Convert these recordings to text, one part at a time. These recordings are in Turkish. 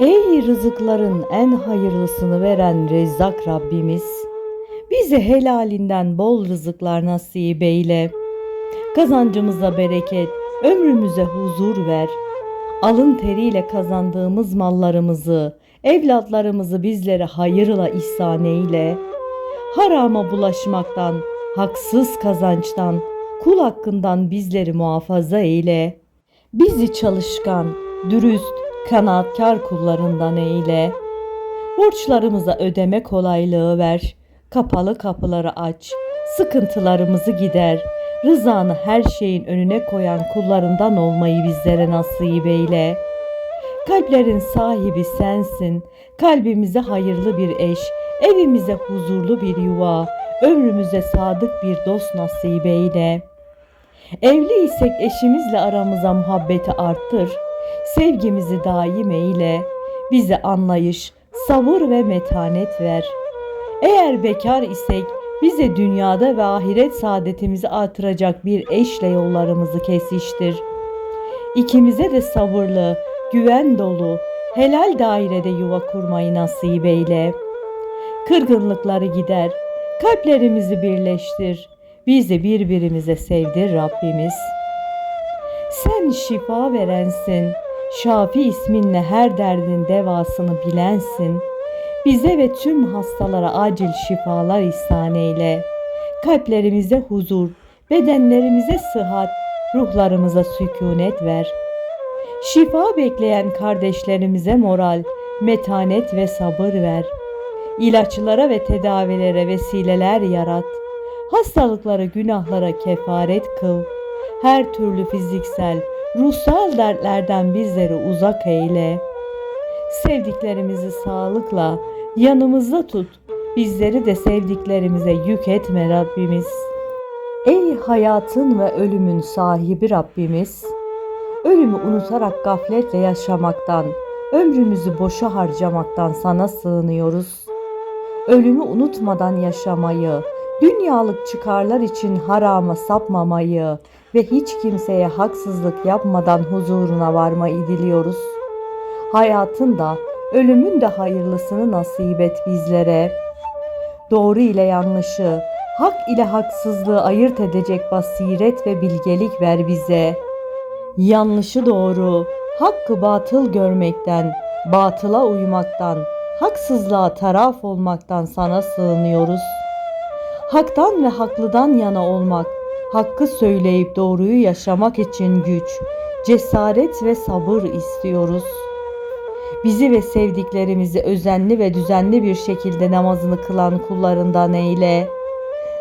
Ey rızıkların en hayırlısını veren Rezzak Rabbimiz, bize helalinden bol rızıklar nasip eyle. Kazancımıza bereket, ömrümüze huzur ver. Alın teriyle kazandığımız mallarımızı, evlatlarımızı bizlere hayırla ihsan eyle. Harama bulaşmaktan, haksız kazançtan, kul hakkından bizleri muhafaza eyle. Bizi çalışkan, dürüst, kanaatkar kullarından eyle. Borçlarımıza ödeme kolaylığı ver. Kapalı kapıları aç. Sıkıntılarımızı gider. Rızanı her şeyin önüne koyan kullarından olmayı bizlere nasip eyle. Kalplerin sahibi sensin. Kalbimize hayırlı bir eş, evimize huzurlu bir yuva, ömrümüze sadık bir dost nasip eyle. Evli isek eşimizle aramıza muhabbeti arttır. Sevgimizi daim eyle. Bize anlayış, sabır ve metanet ver. Eğer bekar isek bize dünyada ve ahiret saadetimizi artıracak bir eşle yollarımızı kesiştir. İkimize de sabırlı, güven dolu, helal dairede yuva kurmayı nasip eyle. Kırgınlıkları gider, kalplerimizi birleştir. Bizi birbirimize sevdir Rabbimiz. Sen şifa verensin. Şafi isminle her derdin devasını bilensin. Bize ve tüm hastalara acil şifalar ihsan eyle. Kalplerimize huzur, bedenlerimize sıhhat, ruhlarımıza sükunet ver. Şifa bekleyen kardeşlerimize moral, metanet ve sabır ver. İlaçlara ve tedavilere vesileler yarat. Hastalıklara, günahlara kefaret kıl. Her türlü fiziksel, ruhsal dertlerden bizleri uzak eyle. Sevdiklerimizi sağlıkla yanımızda tut. Bizleri de sevdiklerimize yük etme Rabbimiz. Ey hayatın ve ölümün sahibi Rabbimiz, ölümü unutarak gafletle yaşamaktan, ömrümüzü boşa harcamaktan sana sığınıyoruz. Ölümü unutmadan yaşamayı, dünyalık çıkarlar için harama sapmamayı ve hiç kimseye haksızlık yapmadan huzuruna varmayı diliyoruz. Hayatın da, ölümün de hayırlısını nasip et bizlere. Doğru ile yanlışı, hak ile haksızlığı ayırt edecek basiret ve bilgelik ver bize. Yanlışı doğru, hakkı batıl görmekten, batıla uymaktan, haksızlığa taraf olmaktan sana sığınıyoruz. Haktan ve haklıdan yana olmak, hakkı söyleyip doğruyu yaşamak için güç, cesaret ve sabır istiyoruz. Bizi ve sevdiklerimizi özenli ve düzenli bir şekilde namazını kılan kullarından eyle.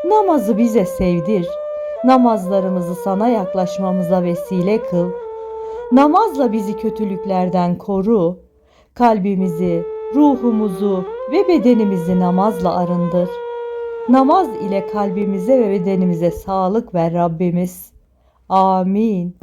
Namazı bize sevdir. Namazlarımızı sana yaklaşmamıza vesile kıl. Namazla bizi kötülüklerden koru. Kalbimizi, ruhumuzu ve bedenimizi namazla arındır. Namaz ile kalbimize ve bedenimize sağlık ver Rabbimiz. Amin.